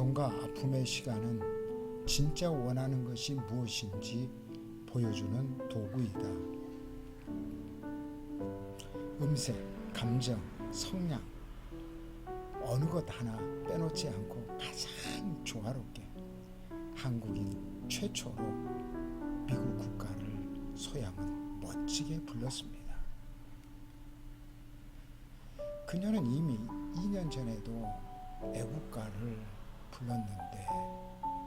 고통과 아픔의 시간은 진짜 원하는 것이 무엇인지 보여주는 도구이다. 음색, 감정, 성량 어느 것 하나 빼놓지 않고 가장 조화롭게 한국인 최초로 미국 국가를 소양은 멋지게 불렀습니다. 그녀는 이미 2년 전에도 애국가를 불렀는데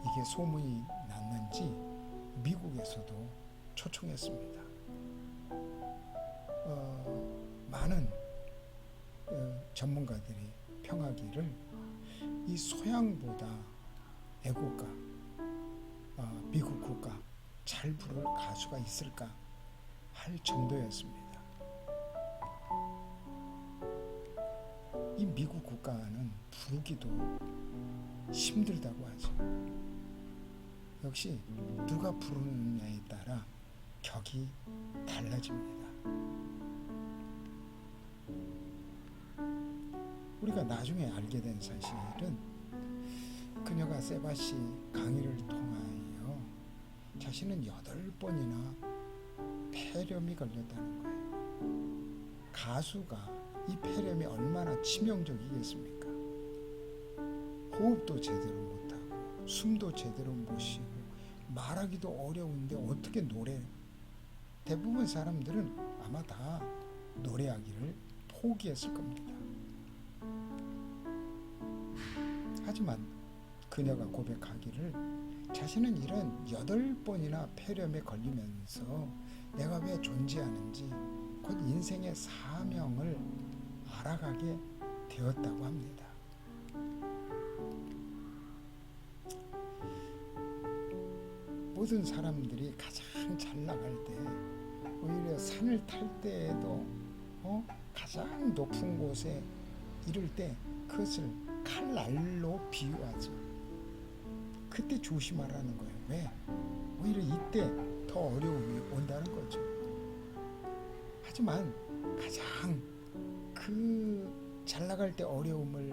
이게 소문이 났는지 미국에서도 초청했습니다. 어, 많은 어, 전문가들이 평하기를 이 소양보다 애국가, 어, 미국 국가 잘 부를 가수가 있을까 할 정도였습니다. 이 미국 국가는 부르기도 힘들다고 하죠. 역시 누가 부르느냐에 따라 격이 달라집니다. 우리가 나중에 알게 된 사실은 그녀가 세바시 강의를 통하여 자신은 여덟 번이나 폐렴이 걸렸다는 거예요. 가수가 이 폐렴이 얼마나 치명적이겠습니까? 호흡도 제대로 못하고 숨도 제대로 못 쉬고 말하기도 어려운데 어떻게 노래? 대부분 사람들은 아마 다 노래하기를 포기했을 겁니다. 하지만 그녀가 고백하기를 자신은 이런 여덟 번이나 폐렴에 걸리면서 내가 왜 존재하는지 곧 인생의 사명을 알아가게 되었다고 합니다. 모든 사람들이 가장 잘 나갈 때 오히려 산을 탈 때에도 어? 가장 높은 곳에 이를 때 그것을 칼날로 비유하죠. 그때 조심하라는 거예요. 왜? 오히려 이때 더 어려움이 온다는 거죠. 하지만 가장 그 잘 나갈 때 어려움을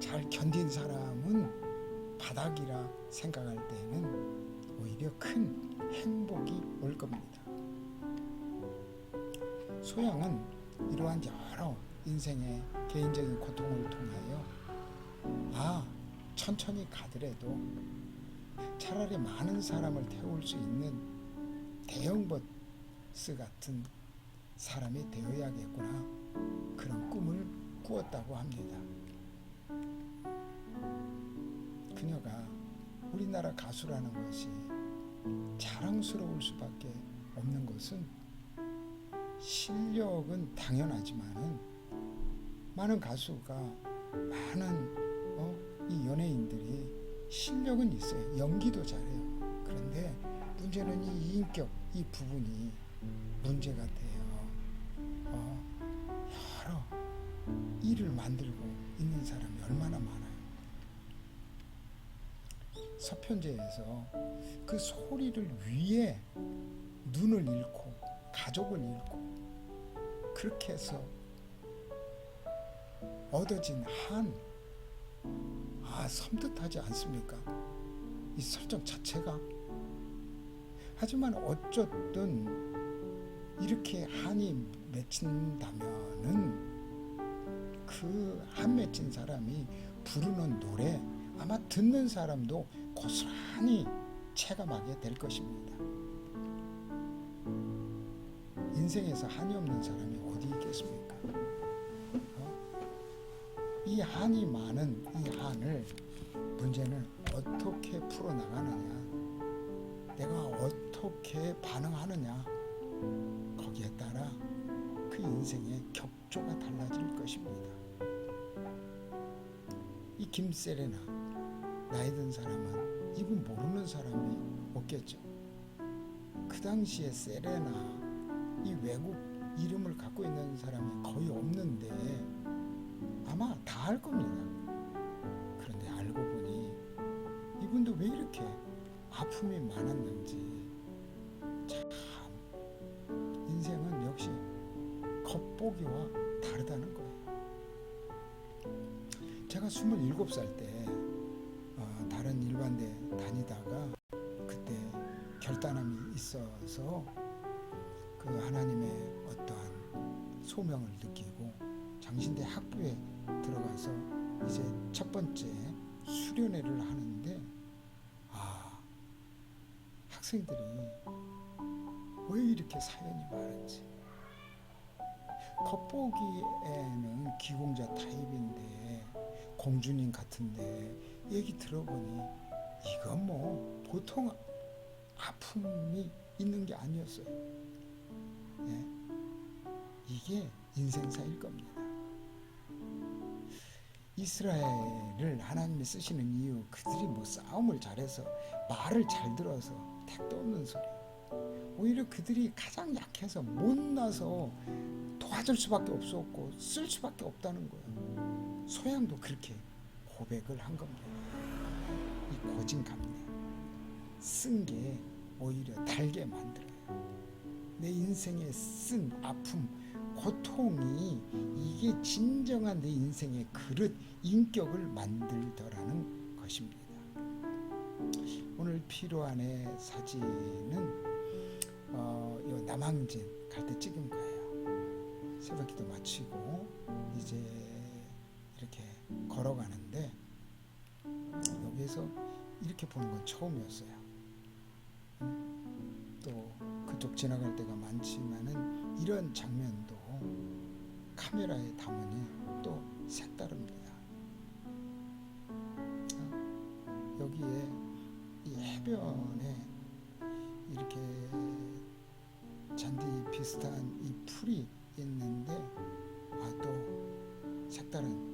잘 견딘 사람은 바닥이라 생각할 때는 오히려 큰 행복이 올 겁니다. 소양은 이러한 여러 인생의 개인적인 고통을 통하여 아 천천히 가더라도 차라리 많은 사람을 태울 수 있는 대형 버스 같은 사람이 되어야겠구나 그런 꿈을 꾸었다고 합니다. 그녀가 우리나라 가수라는 것이 자랑스러울 수밖에 없는 것은 실력은 당연하지만은 많은 가수가 많은 어, 이 연예인들이 실력은 있어요. 연기도 잘해요. 그런데 문제는 이 인격 이 부분이 문제가 돼요. 어, 여러 일을 만들고 있는 사람이 얼마나 많아요. 서편제에서 그 소리를 위해 눈을 잃고 가족을 잃고 그렇게 해서 얻어진 한, 아, 섬뜩하지 않습니까? 이 설정 자체가. 하지만 어쨌든 이렇게 한이 맺힌다면은 그 한 맺힌 사람이 부르는 노래 아마 듣는 사람도 고스란히 체감하게 될 것입니다. 인생에서 한이 없는 사람이 어디 있겠습니까? 어? 이 한이 많은 이 한을 문제는 어떻게 풀어나가느냐, 내가 어떻게 반응하느냐, 거기에 따라 그 인생의 격조가 달라질 것입니다. 이 김세레나 나이 든 사람은 이분 모르는 사람이 없겠죠. 그 당시에 세레나 이 외국 이름을 갖고 있는 사람이 거의 없는데 아마 다 알 겁니다. 그런데 알고 보니 이분도 왜 이렇게 아픔이 많았는지 참 인생은 역시 겉보기와 다르다는 거예요. 제가 27살 때 일반대 다니다가 그때 결단함이 있어서 그 하나님의 어떠한 소명을 느끼고 장신대 학부에 들어가서 이제 첫 번째 수련회를 하는데 아 학생들이 왜 이렇게 사연이 많은지. 겉보기에는 기공자 타입인데 공주님 같은데 얘기 들어보니 이건 뭐 보통 아픔이 있는 게 아니었어요. 예. 이게 인생사일 겁니다. 이스라엘을 하나님이 쓰시는 이유 그들이 뭐 싸움을 잘해서 말을 잘 들어서 택도 없는 소리. 오히려 그들이 가장 약해서 못나서 도와줄 수밖에 없었고 쓸 수밖에 없다는 거예요. 소양도 그렇게 고백을 한 겁니다. 이 고진감래 쓴 게 오히려 달게 만들어요. 내 인생에 쓴 아픔, 고통이 이게 진정한 내 인생의 그릇, 인격을 만들더라는 것입니다. 오늘 필요한의 사진은 어, 요 남항진 갈 때 찍은 거예요. 새벽기도 마치고 이제 이렇게 걸어가는 데 여기에서 이렇게 보는 건 처음이었어요. 음, 또 그쪽 지나갈 때가 많지만은 이런 장면도 카메라에 담으니 또 색다릅니다. 어, 여기에 이 해변에 이렇게 잔디 비슷한 이 풀이 있는데 아 또 색다른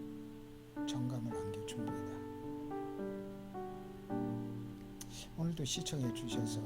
오늘도 시청해 주셔서